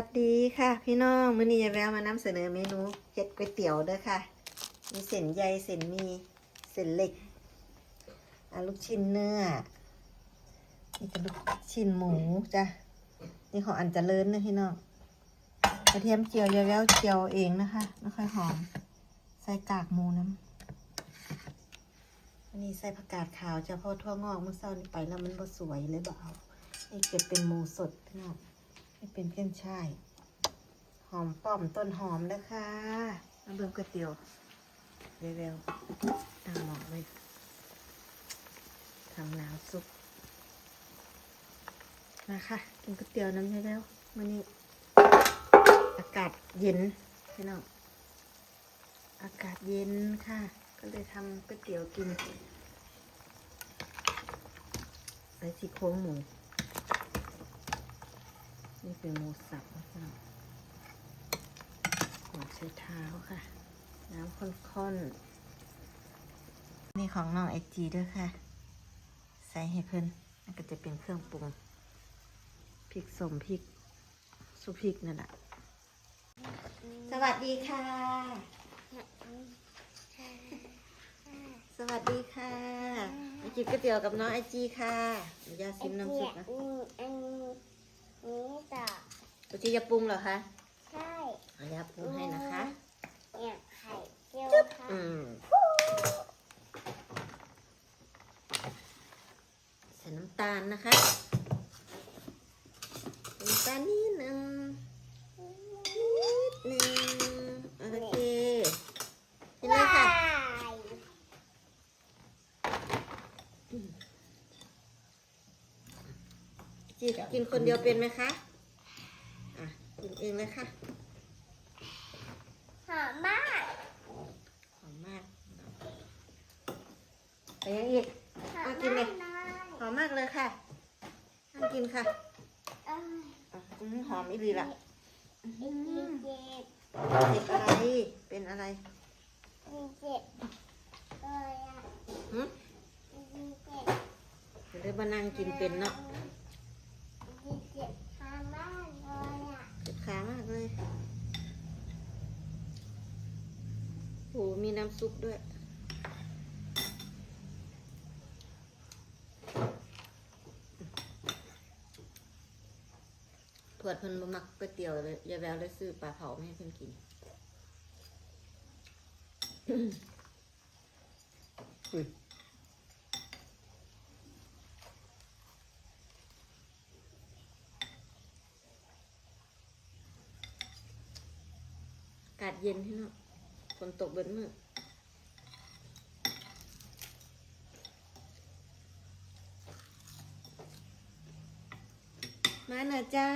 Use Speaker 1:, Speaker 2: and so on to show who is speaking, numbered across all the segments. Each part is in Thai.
Speaker 1: วัสดีค่ะพี่น้องมื้อนี้ยายแววมานำเสนอเมนูเฮ็ดก๋วยเตี๋ยวเด้อค่ะ มีเส้นใยเส้นมีเส้นเล็กอลูกชิ้นเนื้อนี่ก็ลูกชิ้นหมูจ้ะนี่ของอันเจริญนะพี่น้องกระเทียมเจียวยายแววเจียวเองนะคะไม่ค่อยหอม ใส่กากหมูน้ำอันนี้ใส่ผักกาดขาวจะพราะทั่วงอกเมื่อเช้านี้ไปแล้วมันบ่สวยเลยบ่เอานี่เก็บเป็นหมูสดพี่น้อง ให้เป็นเพี้นช่าย หอมป้อมต้นหอมนะคะมาเบิ่งก๋วยเตี๋ยวเร็วๆตั้งหม้อเลยทำน้ำซุปมาค่ะกินก๋วยเตี๋ยวน้ำเร็วๆมื่อนี้อากาศเย็นพี่น้องอากาศเย็นค่ะ ก็เลยทำก๋วยเตี๋ยวกินใส่ซี่โครงหมู นี่เป็นหมูสับนะคะหัวใช้เท้าค่ะ น้ำข้นๆนี่ของน้องไอจีด้วยค่ะ ใส่ให้เพิ่นนั่นก็จะเป็นเครื่องปรุงพริกสมพริกสุพริกนั่นแหละสวัสดีค่ะ สวัสดีค่ะมากินก๋วยเตี๋ยวกับน้องไอจีค่ะยวยาซิมน้ำซุปนะ
Speaker 2: อืมอันนี้ต่อ
Speaker 1: ไอจีจะปรุงเหรอคะ
Speaker 2: ใช่
Speaker 1: เอายาปรุงให้นะคะ
Speaker 2: เนี่ยไข่เจียวค่ะ
Speaker 1: อืมใส่น้ำตาลนะคะใส่น้ำตาลนิดนึงนิดนึงโอเคกินเลยค่ะ จี กินคนเดียวเป็นไหมคะอะกินเองเลยค่ะ
Speaker 2: หอมมาก
Speaker 1: หอมมากไปยังอีก
Speaker 2: หอม
Speaker 1: อะกินเลย
Speaker 2: มาก
Speaker 1: หอมมากเลยค่ะนั่งกินค่ะ
Speaker 2: เอ้ย
Speaker 1: อะอื้อหอมอีหลีละ
Speaker 2: อีกทีเจ็บ
Speaker 1: เจ็บอะไร เป็นอะไร
Speaker 2: อีกเจ็บเลยอะ
Speaker 1: หึ
Speaker 2: อีกทีเจ็บ
Speaker 1: เดี๋ยวได้มานั่งกินเป็นเนาะ
Speaker 2: อีกทีเจ็บทางบ้านเลยอะ
Speaker 1: เจ็บขามากเลย โหมีน้ำซุปด้วย ถวดเพิ่นบ่มักก๋วยเตี๋ยวเลยยายแววเลยซื้อปลาเผามาให้เพิ่นกินอุ้ยากาศเย็นที่เนาะฝนตกเบิดมือมาหน่อยเจ้า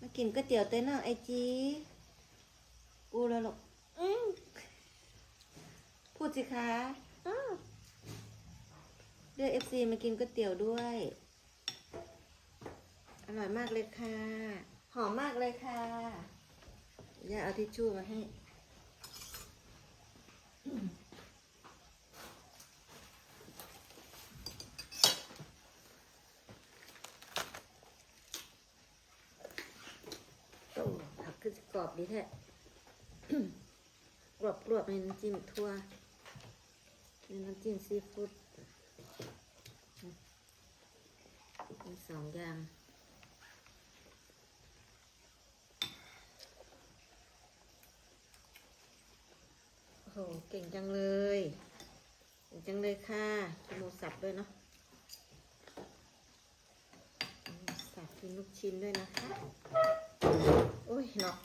Speaker 1: มากินก๋วยเตี๋ยวเต้นเนาะไอจีกูแล้วหรอกพูดสิคะเรียกเอฟซีมากินก๋วยเตี๋ยวด้วย อร่อยมากเลยค่ะ หอมมากเลยค่ะ ย่าเอาทิชชู่มาให้โอ้ผักคือกรอบดีแท้กรอบกรอบๆในน้ำจิ้มทั่วในน้ำจิ้มซีฟู้ดมีสองอย่าง โห เก่งจังเลย เก่งจังเลยค่ะกินหมูสับด้วยเนาะสับกินลูกชิ้นด้วยนะคะ โอ้ยเนาะ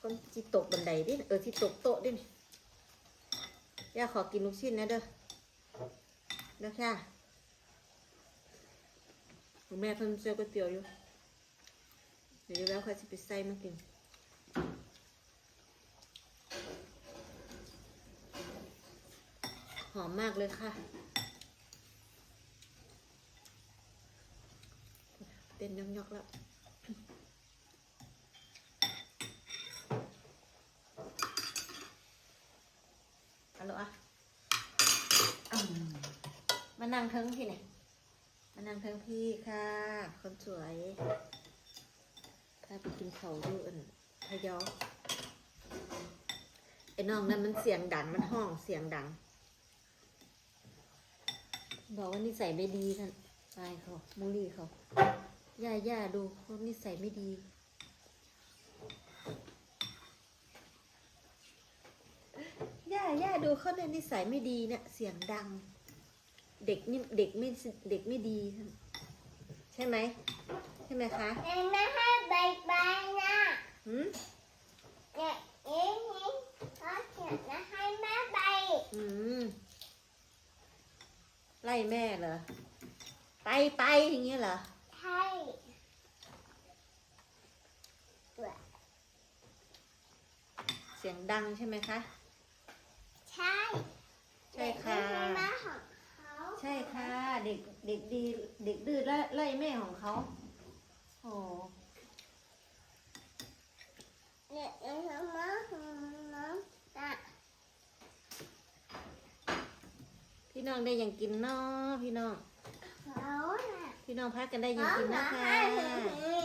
Speaker 1: คนที่ตกบันไดดิ เออที่ตกโต๊ะดิย่าขอกินลูกชิ้นนะเด้อ เด้อค่ะคุณแม่เพิ่นเจอก๋วยเตี๋ยวอยู่ เดี๋ยวแล้วค่อยสิไปใส่มากิน อมมากเลยค่ะ เต้นยอกๆแล้วฮัลโหลอะมานั่งเทิงพี่เนี่ยมานั่งเทิงพี่ค่ะ คนสวยพาไปกินเขาอยู่อันพะยาไอ้น้องนั้นมันเสียงดัง มันห้องเสียงดัง บอกว่านิสัยไม่ดีท่านตายเขามูลี่เขาย่าย่าดูเขานิสัยไม่ดี ย่าย่าดูเขาเนี่ยนิสัยไม่ดีเนี่ยเสียงดัง เด็กนี่เด็กไม่เด็กไม่ดีท่านใช่ไหมใช่ไหมคะ
Speaker 2: แม่ไม่ให้ใบใบนะ
Speaker 1: หืม
Speaker 2: เนี่ยเอ๊ะนี่เขาเขียนนะให้แม่ใบ
Speaker 1: อืมไล่ แม่เหรอ ไปไปอย่างเงี้ยเหรอ
Speaker 2: ใช่
Speaker 1: เสียงดังใช่ไหมคะ
Speaker 2: ใช่
Speaker 1: ใช่ค่ะ
Speaker 2: ใช่
Speaker 1: ค่ะ เด็กเด็กดีเด็กดื้อไล่ไล่แม่ของเขาโอ้
Speaker 2: เนี่ยเด็กแม่ของน้องตา
Speaker 1: พี่น้องได้ยังกินเนาะพี่น้อง พี่น้องพักกันได้ยังกินนะ
Speaker 2: มา
Speaker 1: คะ
Speaker 2: ให้ถึง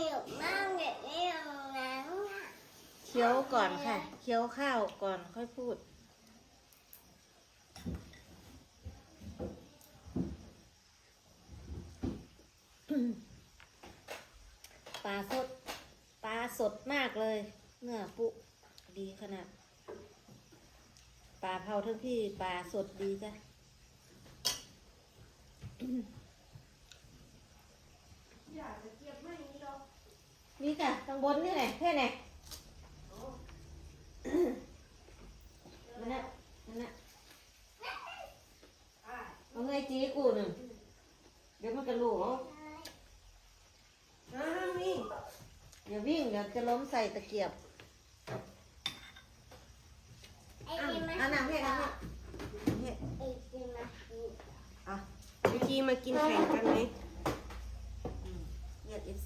Speaker 2: อยู่บ้านเด็กนี่โรงงานน่ะ
Speaker 1: เคี้ยวก่อนค่ะ เคี้ยวข้าวก่อนค่อยพูด ปลาสด ปลาสดมากเลย เนื้อปุดีขนาด ปลาเผาทั้งพี่ปลาสดดีจ้ะ นี่ค่ะข้าง บนนี่แหละแค่ไหนมันน่ะมันน่ะเอาไงจีกูหนึ่งเดี๋ยวมันกระลูกเอาอ้าววิ่งอย่าวิ่งเดี๋ยวจะล้มใส่ตะเกียบ
Speaker 2: ไอ้
Speaker 1: อะ
Speaker 2: ที่มัน
Speaker 1: อะน้ำเพชรน้ำเพชรเพชร
Speaker 2: ไอ้ที่มันกิน
Speaker 1: อะ
Speaker 3: วิกีมากินแข่งกันไหม
Speaker 1: อืม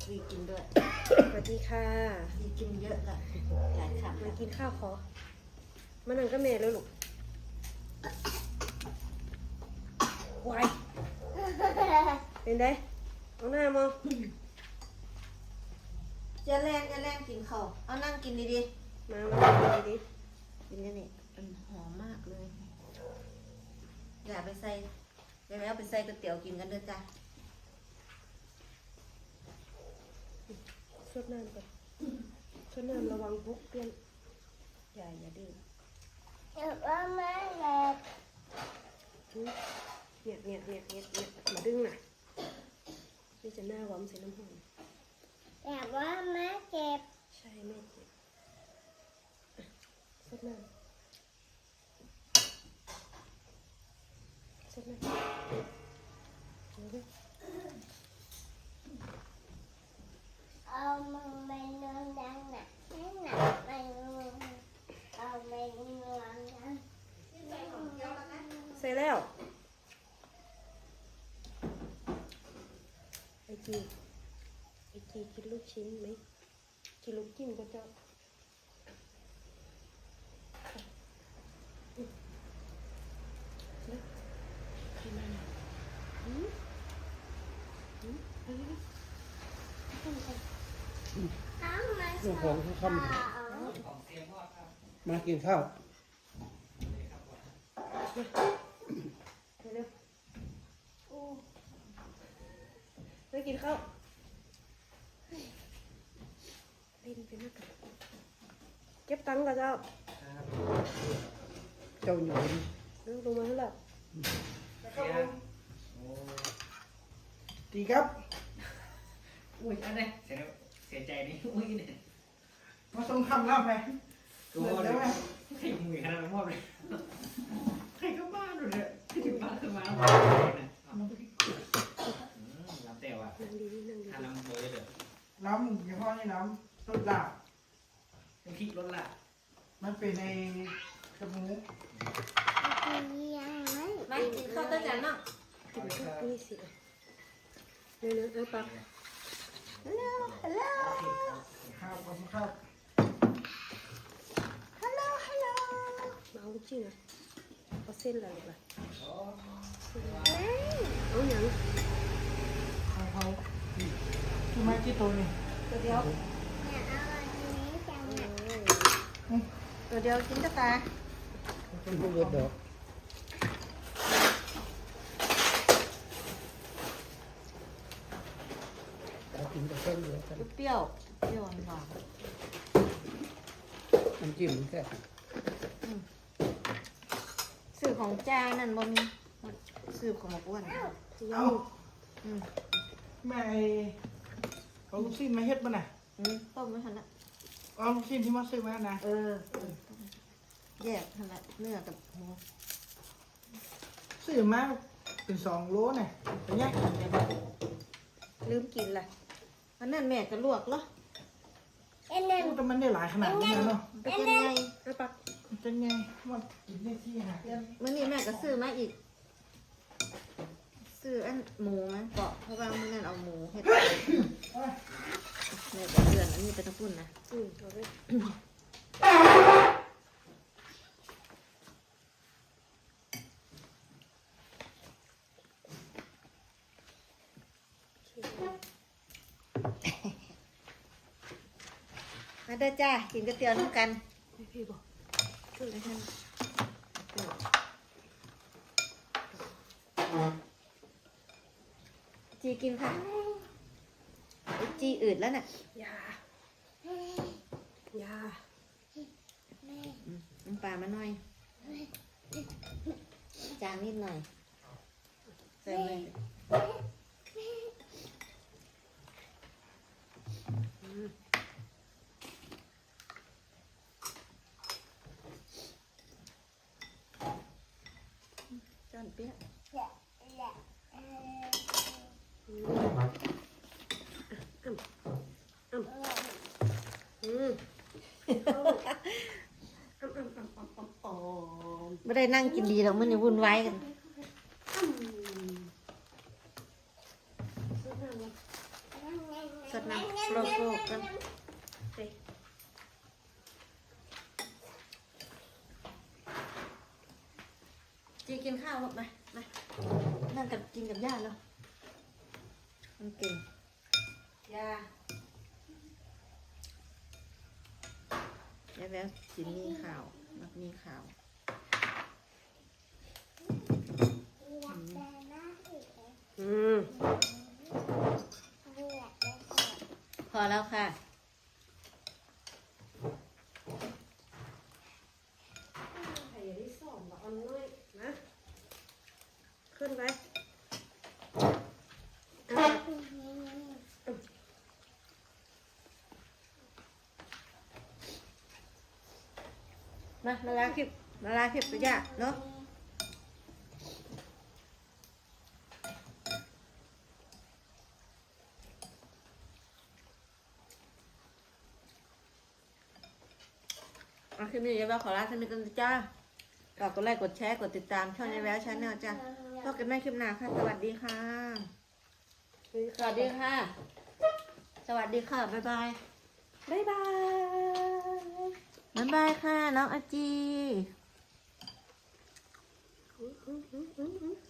Speaker 1: เรียกเอฟซีกินด้วย
Speaker 3: สวัสดีค่ะ
Speaker 1: ดีกินเยอะละหลายคำ
Speaker 3: มา
Speaker 1: ละ
Speaker 3: กินข้าวขอมานั่งก็แม่แล้วลูกวายเป็นไงเอาหน้ามอง
Speaker 1: จะแรงจะแรงกินข้าวเอานั่งกินดีๆ
Speaker 3: มามานั่งดี
Speaker 1: กินกันนี่มันหอมมากเลย อย่าไปใส่อย่าไปเอาไปใส่ก๋วยเตี๋ยวกินกันเด้อจ้ะ
Speaker 3: ๆส ดน้ำก่อนสดน้ำระวังพุกเพื่อนอย่าอย่าดื้อ
Speaker 2: เดี๋ยวว่าแม่เล็ก
Speaker 3: หืมเนี่ยเนี่ยเนี่ยเนี่ยเนี่ยมาดึงน่ะนี่จะหน้าหวำใส่น้ำหอม
Speaker 2: เดี๋ยวว่าแม่เจ็บ
Speaker 3: ใช่แม่เจ็บอะสดน้ำสดน้ำเดี๋ยว
Speaker 2: เอามือไปนอนดังน่ะให้หนักไปมือเอาไปนอนดัง
Speaker 3: ใส่แล้วไอ จีไอจีกินลูกชิ้นไหมกินลูกจิ้มก็จะกินมาหน่อยหืมหืมเอะไรนะต้มกัน
Speaker 2: เอามา
Speaker 4: เรื่องของเขาเข้ามา
Speaker 2: เอา
Speaker 4: มากินข้าว
Speaker 3: เร็วๆโอ้ไป กินข้าวเล่นไปนักกันเก็บตังค์กับเจ้า
Speaker 4: เจ้าหนู
Speaker 3: เรื่องลงมาเท่าไหร่
Speaker 4: ดีครับ
Speaker 5: อุ้ยอันนี้เสียเสียใจนี่อุ้ยเนี่ย
Speaker 4: มาส่งคำรับไหม
Speaker 5: ตัวเลยใครมือขนาดนั้นมอบเลยใครก็บ้าหนูเนี่ยถึงบ้านขึ้นมาแล้วลำเตวอะ
Speaker 3: นั่งดีๆนั่งดี
Speaker 5: ทานลำโวยเลย
Speaker 4: น้ำ ยี่ห้อนี้น้ำต้นลาบ
Speaker 5: เป็นขี้รถละ
Speaker 4: มันเป็นในกระมู
Speaker 2: ไมา
Speaker 1: กินข้าวต้มจานเนาะ
Speaker 3: ๆกินข้าวนี่สิเร็วๆเอาปาก
Speaker 1: ฮัลโหลฮัลโหล
Speaker 4: ข้าวกับข้าว
Speaker 1: ฮัลโหลฮัลโหล
Speaker 3: มาเอาลูกชิ้นะเอาเส้นอะไรล่ะเอาอย่าง
Speaker 4: ข้าวเขาคือมากี่ตัวนี่ ตัว
Speaker 1: เดียว
Speaker 2: เนี่ยเอาอันนี้ช่ากิน
Speaker 1: ตัวเดียวกินจะตา
Speaker 5: เป็นพวกเบิร์ดดอกเรากินแต่เส้นเดียวกัน
Speaker 1: เปรี้ยวเปรี้ยวหวาน
Speaker 5: น้ำจิ้มแค่
Speaker 1: สื่อของจ้านั่นบ่มีสื่อของหมกอ้วน
Speaker 4: เอา
Speaker 1: อืม
Speaker 4: แม่ไอ้ เอาลูกชิ้นมาเฮ็ดมาน่ะ
Speaker 1: อืมต้มไม่ทันละ
Speaker 4: เอาลูกชิ้นที่มาซื้อมานะ
Speaker 1: เออเออแยกทันละเนื้อกับหมู
Speaker 4: ซื้อมาเป็นสองโลเนี่ยไปแยกกันกัน
Speaker 1: ลืมกินละวันนั้นแม่ก็ลวกเหรอ
Speaker 2: เอ็นเอ็น
Speaker 4: โอ้แต่มันได้หลายขนาดนี้เนาะ
Speaker 1: มันเป็นไง
Speaker 3: เอาปัก
Speaker 4: มันจะไงมันกินได้ที่หาเรื่อง
Speaker 1: มื่อนี้แม่ก็ซื้อมาอีก ซื้ออันหมูมาเกาะเพราะว่ามื่อนั้นเอาหมูเฮ็ดแม่ก็เดือนอันนี้เป็นตะปุ่นนะ
Speaker 3: อืมเอาไว้โอเค
Speaker 1: มาเด้อจ้ากินก๋วยเตี๋ยวน้ำกัน
Speaker 3: ให้พี่บอก
Speaker 1: ไม่ทันจี กินค่ะไอ้จีอืดแล้วน่ะ
Speaker 3: ยายา
Speaker 1: น้ำปลามาหน่อย จางนิดหน่อยใส่เลย จอนเปี๊ยะ
Speaker 3: อืมอ้ำอ้ำอ้ำอ้ำอ้ำอ้ำ
Speaker 1: ไม่ได้นั่งกินดีหรอกมันจะวุ่นวายกันสดน้ำโลโก้กันจีกินข้าวลูกมามานั่งกับกินกับย่าแล้วมันเก่งย่าแล้วแล้วกินมีข่าวมักมีข่าว
Speaker 3: อืม
Speaker 1: พอแล้วค่ะ
Speaker 3: ใครอย่าได้สอนละอ่อนน้อยนะ ขึ้นไปอะ
Speaker 1: มามาลาคลิปมาลาคลิปตัวย่าเนาะ อาคลิปนี้ยายแววขอลาท่านนี้กันจ้าฝากกดไลค์กดแชร์กดติดตามช่องยายแววชาแนลจ้าพบกันใหม่คลิปหน้าค่ะ สวัสดีค่ะ สวัสดีค่ะ สวัสดีค่ะ บ๊ายบาย
Speaker 3: บ๊ายบาย
Speaker 1: บ๊ายบายค่ะ น้องอาจี
Speaker 3: อืมอืมอืมอืม